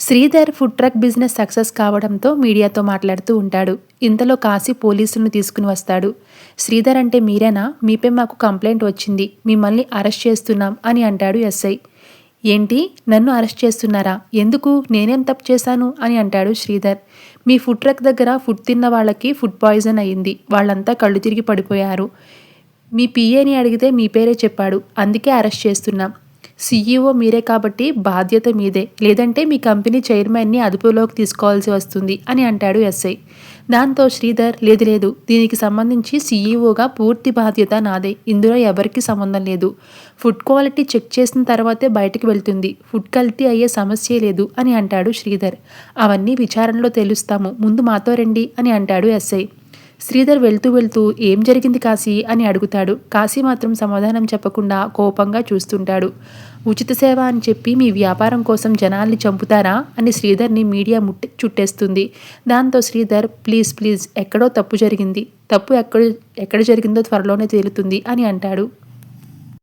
Sridhar food truck business success కావడంతో మీడియాతో మాట్లాడుతూ ఉంటాడు. ఇంతలో కాశీ పోలీసులను తీసుకుని వస్తాడు. శ్రీధర్ అంటే మీరేనా? మీపై మాకు కంప్లైంట్ వచ్చింది. మిమ్మల్ని అరెస్ట్ చేస్తున్నాం అని అంటాడు ఎస్ఐ. ఏంటి? నన్ను అరెస్ట్ చేస్తున్నారా? ఎందుకు? నేనేం తప్పు చేశాను? అని అంటాడు శ్రీధర్. మీ ఫుడ్ ట్రక్ దగ్గర ఫుడ్ తిన్న వాళ్ళకి ఫుడ్ పాయిజన్ అయ్యింది వాళ్ళంతా కళ్ళు తిరిగి పడిపోయారు. మీ పిఏని అడిగితే మీ పేరే చెప్పాడు. అందుకే అరెస్ట్ చేస్తున్నాం. సీఈఓ మీరే కాబట్టి బాధ్యత మీదే. లేదంటే మీ కంపెనీ చైర్మన్ని అదుపులోకి తీసుకోవాల్సి వస్తుంది అని అంటాడు ఎస్ఐ. దాంతో శ్రీధర్ లేదు లేదు దీనికి సంబంధించి సీఈఓగా పూర్తి బాధ్యత నాదే. ఇందులో ఎవరికి సంబంధం లేదు. ఫుడ్ క్వాలిటీ చెక్ చేసిన తర్వాతే బయటకు వెళ్తుంది. ఫుడ్ కల్తీ అయ్యే సమస్యే లేదు అని అంటాడు శ్రీధర్. అవన్నీ విచారణలో తెలుస్తాము. ముందు మాతో రండి అని అంటాడు ఎస్ఐ. శ్రీధర్ వెళ్తూ వెళ్తూ ఏం జరిగింది కాశీ అని అడుగుతాడు. కాశీ మాత్రం సమాధానం చెప్పకుండా కోపంగా చూస్తుంటాడు. ఉచిత సేవ అని చెప్పి మీ వ్యాపారం కోసం జనాల్ని చంపుతారా అని శ్రీధర్ని మీడియా ముట్టి చుట్టేస్తుంది. దాంతో శ్రీధర్ ప్లీజ్ ప్లీజ్ ఎక్కడో తప్పు జరిగింది. తప్పు ఎక్కడ ఎక్కడ జరిగిందో త్వరలోనే తేలుతుంది అని అంటాడు.